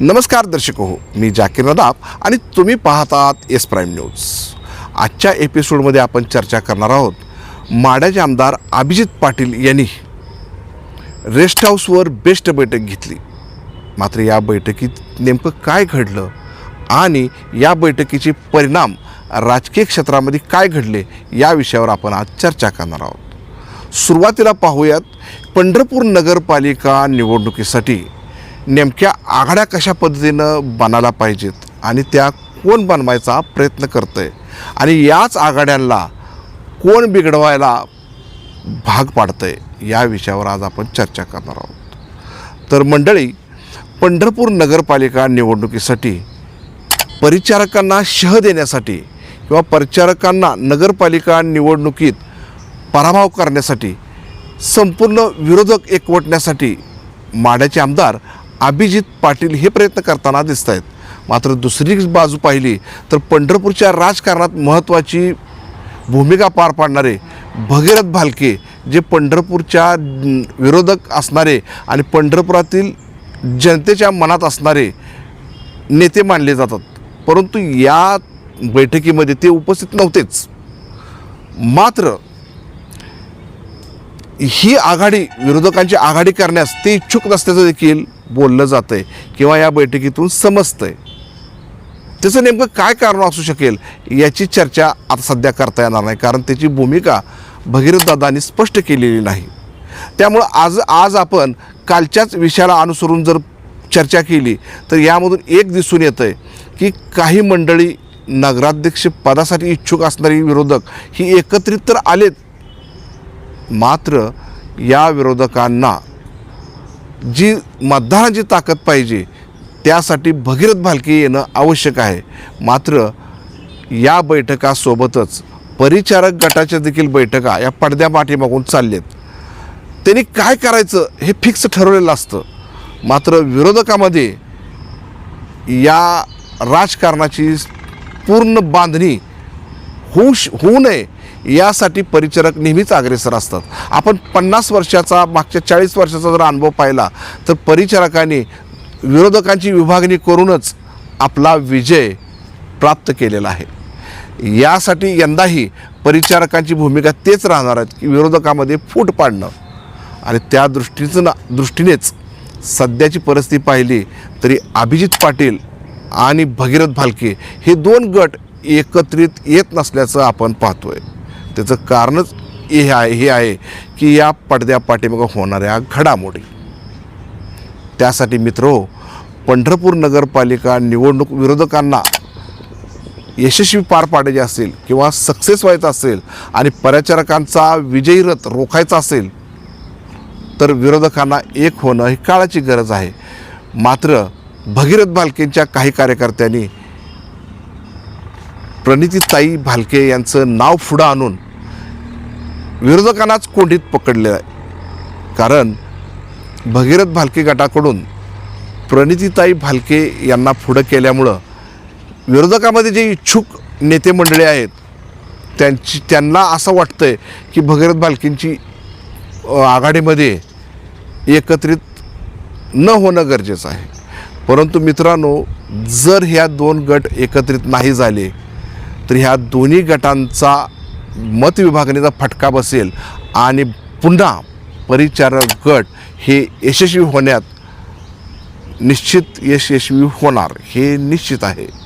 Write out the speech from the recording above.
नमस्कार दर्शक हो मी जाकीर नदाब आणि तुम्ही पाहतात एस प्राईम न्यूज. आजच्या एपिसोडमध्ये आपण चर्चा करणार आहोत माड्याचे आमदार अभिजित पाटील यांनी रेस्ट हाऊसवर बेस्ट बैठक घेतली. मात्र या बैठकीत नेमकं काय घडलं आणि या बैठकीचे परिणाम राजकीय क्षेत्रामध्ये काय घडले या विषयावर आपण आज चर्चा करणार आहोत. सुरुवातीला पाहूयात पंढरपूर नगरपालिका निवडणुकीसाठी नेमक्या आघाड्या कशा पद्धतीनं बनायला पाहिजेत आणि त्या कोण बनवायचा प्रयत्न करतं आहे आणि याच आघाड्यांना कोण बिघडवायला भाग पाडतं आहे या विषयावर आज आपण चर्चा करणार आहोत. तर मंडळी पंढरपूर नगरपालिका निवडणुकीसाठी परिचारकांना शह देण्यासाठी किंवा परिचारकांना नगरपालिका निवडणुकीत पराभव करण्यासाठी संपूर्ण विरोधक एकवटण्यासाठी माड्याचे आमदार अभिजित पाटील हे प्रयत्न करताना दिसत आहेत मात्र दुसरी बाजू पाहिली तर पंढरपूरच्या राजकारणात महत्त्वाची भूमिका पार पाडणारे भगीरथ भालके जे पंढरपूरच्या विरोधक असणारे आणि पंढरपुरातील जनतेच्या मनात असणारे नेते मानले जातात. परंतु या बैठकीमध्ये ते उपस्थित नव्हतेच. मात्र ही आघाडी विरोधकांची आघाडी करण्यास ते इच्छुक नसल्याचं देखील बोललं जातं आहे किंवा या बैठकीतून समजतं आहे त्याचं नेमकं काय कारण असू शकेल याची चर्चा आता सध्या करता येणार नाही कारण त्याची भूमिका भगीरथ दादांनी स्पष्ट केलेली नाही. त्यामुळं आज आज आपण कालच्याच विषयाला अनुसरून जर चर्चा केली तर यामधून एक दिसून येतं आहे की काही मंडळी नगराध्यक्ष पदासाठी इच्छुक असणारी विरोधक ही एकत्रित तर आलेत. मात्र या विरोधकांना जी मतदानाची ताकद पाहिजे त्यासाठी भगीरथ भालके येणं आवश्यक आहे. मात्र या बैठकासोबतच परिचारक गटाच्या देखील बैठका या पडद्या पाठीमागून चाललेत. त्यांनी काय करायचं हे फिक्स ठरवलेलं असतं. मात्र विरोधकामध्ये या राजकारणाची पूर्ण बांधणी होऊ श होऊ नये यासाठी परिचारक नेहमीच अग्रेसर असतात. आपण पन्नास वर्षाचा मागच्या चाळीस वर्षाचा जर अनुभव पाहिला तर परिचारकांनी विरोधकांची विभागणी करूनच आपला विजय प्राप्त केलेला आहे. यासाठी यंदाही परिचारकांची भूमिका तेच राहणार आहेत की विरोधकामध्ये फूट पाडणं. आणि त्या दृष्टीचं ना दृष्टीनेच सध्याची परिस्थिती पाहिली तरी अभिजित पाटील आणि भगीरथ भालके हे दोन गट एकत्रित येत नसल्याचं आपण पाहतोय. त्याचं कारणच हे आहे हे आहे की या पडद्या पाठीमागं होणाऱ्या घडामोडी. त्यासाठी मित्र पंढरपूर नगरपालिका निवडणूक विरोधकांना यशस्वी पार पाडायचे असेल किंवा सक्सेस व्हायचं असेल आणि पर्याचारकांचा विजयी रथ रोखायचा असेल तर विरोधकांना एक होणं ही काळाची गरज आहे. मात्र भगीरथ भालकेंच्या काही कार्यकर्त्यांनी प्रणितीताई भालके यांचं नाव पुढं आणून विरोधकांनाच कोंडीत पकडले आहे. कारण भगीरथ भालके गटाकडून प्रणितीताई भालके यांना पुढं केल्यामुळं विरोधकामध्ये जे इच्छुक नेते मंडळी आहेत त्यांची त्यांना असं वाटतं आहे की भगीरथ भालकेंची आघाडीमध्ये एकत्रित न होणं गरजेचं आहे. परंतु मित्रांनो जर ह्या दोन गट एकत्रित नाही झाले तर ह्या दोन्ही गटांचा मतविभागणीचा फटका बसेल आणि पुन्हा परिचारक गट हे यशस्वी होण्यात निश्चित यशस्वी होणार हे निश्चित आहे.